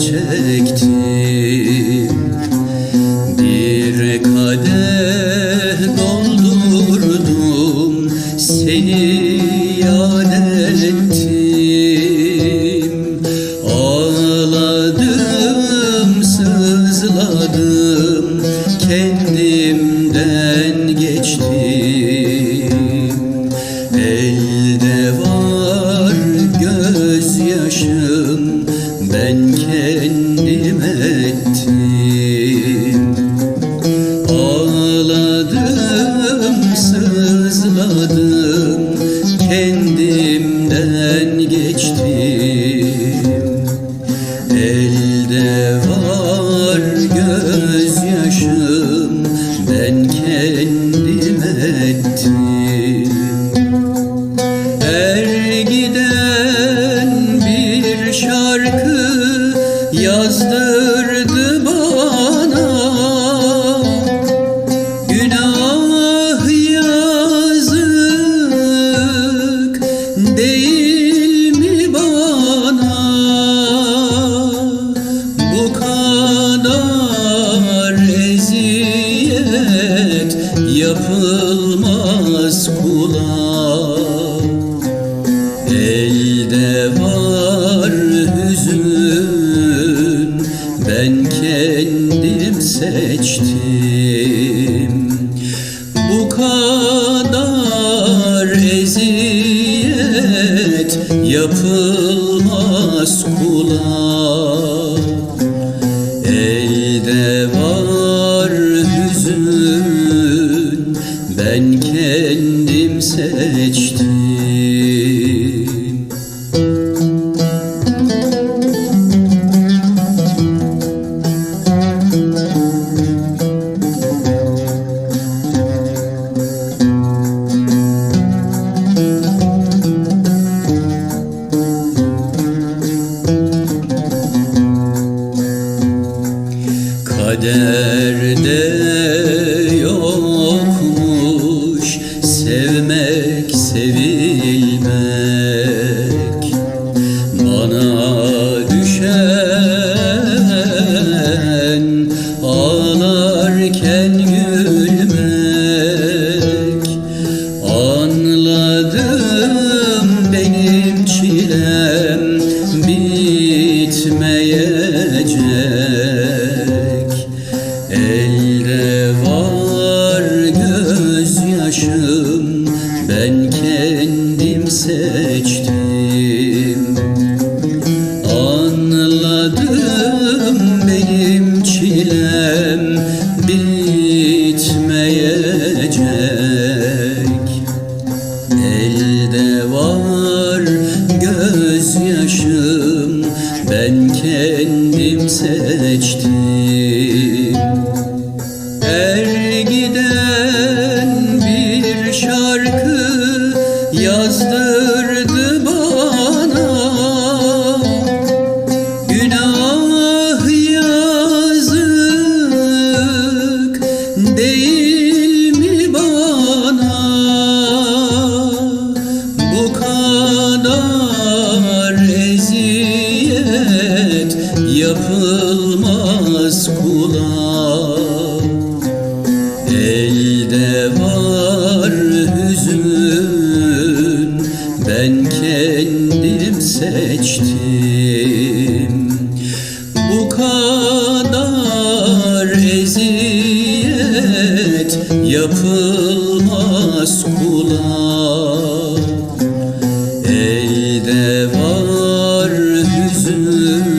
çektim. Bir kadeh doldurdum Seni yad ettim. Ağladım, sızladım Kendimden geçtim. Elde var gözyaşım kendim ettim. Ağladım sızladım kendimden geçtim. Elde var yapılmaz kula Elde var hüzün. Ben kendim seçtim. Bu kadar eziyet yapılmaz kula Elde var hüzün ben kendim seçtim. Kaderde sevilmek Bana düşen ağlarken gülmek. Anladım benim çilem bitmeyecek. Elde var gözyaşım ben kendim düşmez kulak Elde var hüzün. Ben kendim seçtim. Bu kadar eziyet Yapılmaz kulak Elde var hüzün.